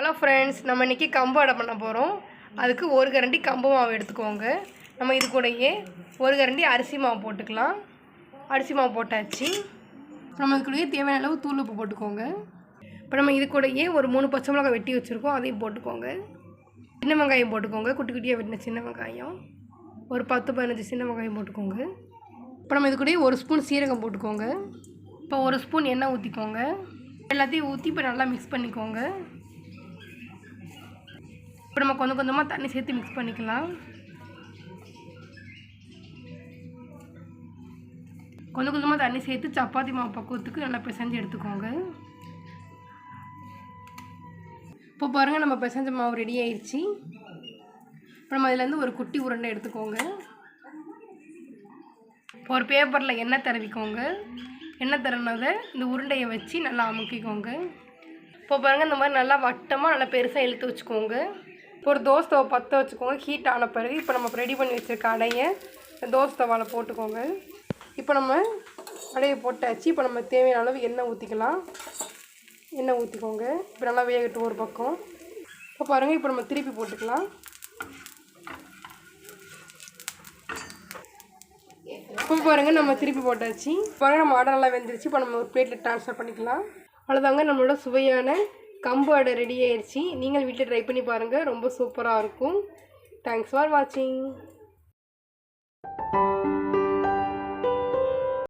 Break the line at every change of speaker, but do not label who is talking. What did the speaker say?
Hello friends நம்ம இன்றைக்கி கம்பு அடை பண்ண போகிறோம் அதுக்கு ஒரு கரண்டி கம்பு மாவு எடுத்துக்கோங்க. நம்ம இது கூடயே ஒரு கரண்டி அரிசி மாவு போட்டுக்கலாம். அரிசி மாவு போட்டாச்சு. நம்ம இது கூடயே தேவையான அளவு தூள் உப்பு போட்டுக்கோங்க. இப்போ நம்ம இது கூடயே ஒரு மூணு பச்சை மிளகாய் வெட்டி வச்சுருக்கோம். அதையும் போட்டுக்கோங்க. சின்ன வெங்காயம் போட்டுக்கோங்க. குட்டி குட்டியாக வெட்டின சின்ன வெங்காயம். ஒரு பத்து பதினஞ்சு சின்ன வெங்காயம் போட்டுக்கோங்க. இப்போ நம்ம இது கூடயே ஒரு ஸ்பூன் சீரகம் போட்டுக்கோங்க. இப்போ ஒரு ஸ்பூன் எண்ணெய் ஊற்றிக்கோங்க எல்லாத்தையும் ஊற்றி இப்போ நல்லா மிக்ஸ் பண்ணிக்கோங்க. இப்போ நம்ம கொஞ்சம் கொஞ்சமாக தண்ணி சேர்த்து மிக்ஸ் பண்ணிக்கலாம். கொஞ்சம் கொஞ்சமாக தண்ணி சேர்த்து சப்பாத்தி மாவு பக்குவத்துக்கு நல்லா பிசைஞ்சு எடுத்துக்கோங்க. இப்போ பாருங்கள் நம்ம பிசைஞ்ச மாவு ரெடி ஆயிடுச்சு இப்போ நம்ம இதுலேருந்து ஒரு குட்டி உருண்டை எடுத்துக்கோங்க. இப்போ ஒரு பேப்பரில் எண்ணெய் தடவிக்கோங்க. எண்ணெய் தடவினதை இந்த உருண்டையை வச்சு நல்லா அமுக்கிக்கோங்க. இப்போ பாருங்கள் இந்த மாதிரி நல்லா வட்டமாக நல்லா பெருசாக இழுத்து வச்சுக்கோங்க. இப்போ ஒரு தோசை பற்ற வச்சுக்கோங்க. ஹீட் ஆன பிறகு இப்போ நம்ம ரெடி பண்ணி வச்சுருக்க அடையை தோசை தவாவில் போட்டுக்கோங்க. இப்போ நம்ம அடையை போட்டாச்சு. இப்போ நம்ம தேவையான அளவு எண்ணெய் ஊற்றிக்கலாம் எண்ணெய் ஊற்றிக்கோங்க இப்போ நல்லா வேகட்டும் ஒரு பக்கம். இப்போ பாருங்கள் இப்போ நம்ம திருப்பி போட்டுக்கலாம். இப்போ பாருங்கள் நம்ம திருப்பி போட்டாச்சு. பாருங்கள் நம்ம ஆடை நல்லா வெந்துருச்சு. இப்போ நம்ம ஒரு பிளேட்டில் ட்ரான்ஸ்ஃபர் பண்ணிக்கலாம். அவ்வளோதாங்க நம்மளோட சுவையான கம்பு அடை ரெடி ஆயிடுச்சு நீங்கள் வீட்டில் ட்ரை பண்ணி பாருங்கள் ரொம்ப சூப்பராக இருக்கும். தேங்க்ஸ் ஃபார் வாட்சிங்